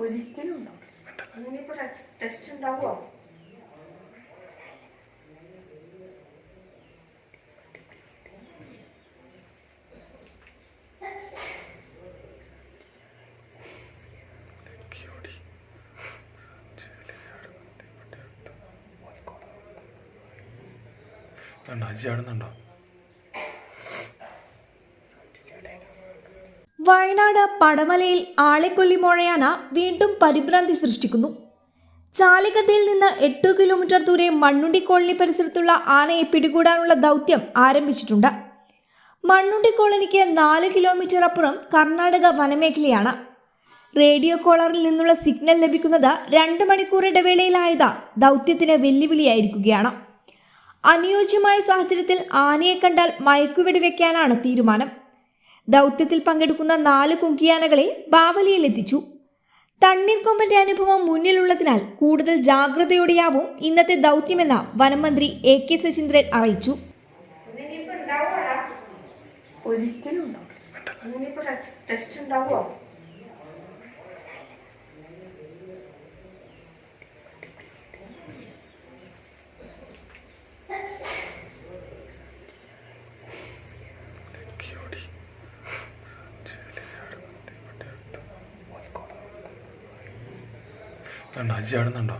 ഒരിക്കലും ഉണ്ടാവില്ല. അങ്ങനെയിപ്പോ ടെസ്റ്റ് ഉണ്ടാവുമോ അജി ചാടുന്നുണ്ടോ വയനാട് പടമലയിൽ ആളെക്കൊല്ലി മോഴയാന വീണ്ടും പരിഭ്രാന്തി സൃഷ്ടിക്കുന്നു. ചാലിക്കത്തിയിൽ നിന്ന് എട്ടു കിലോമീറ്റർ ദൂരെ മണ്ണുണ്ടി കോളനി പരിസരത്തുള്ള ആനയെ പിടികൂടാനുള്ള ദൗത്യം ആരംഭിച്ചിട്ടുണ്ട്. മണ്ണുണ്ടി കോളനിക്ക് നാല് കിലോമീറ്റർ അപ്പുറം കർണാടക വനമേഖലയാണ്. റേഡിയോ കോളറിൽ നിന്നുള്ള സിഗ്നൽ ലഭിക്കുന്നത് രണ്ട് മണിക്കൂർ ഇടവേളയിലായത് ദൗത്യത്തിന് വെല്ലുവിളിയായിരിക്കുകയാണ്. അനുയോജ്യമായ സാഹചര്യത്തിൽ ആനയെ കണ്ടാൽ മയക്കുവെടി വയ്ക്കാനാണ് തീരുമാനം. ദൗത്യത്തിൽ പങ്കെടുക്കുന്ന നാല് കുങ്കിയാനകളെ ബാവലിയിൽ എത്തിച്ചു തണ്ണീർക്കൊമ്പന്റെ അനുഭവം മുന്നിലുള്ളതിനാൽ കൂടുതൽ ജാഗ്രതയോടെയാവും ഇന്നത്തെ ദൗത്യമെന്ന് വനമന്ത്രി എ കെ ശശീന്ദ്രൻ അറിയിച്ചു. ഒരിക്കലും ടെസ്റ്റ് ഉണ്ടാവുമോ അജി ചാടുന്നുണ്ടോ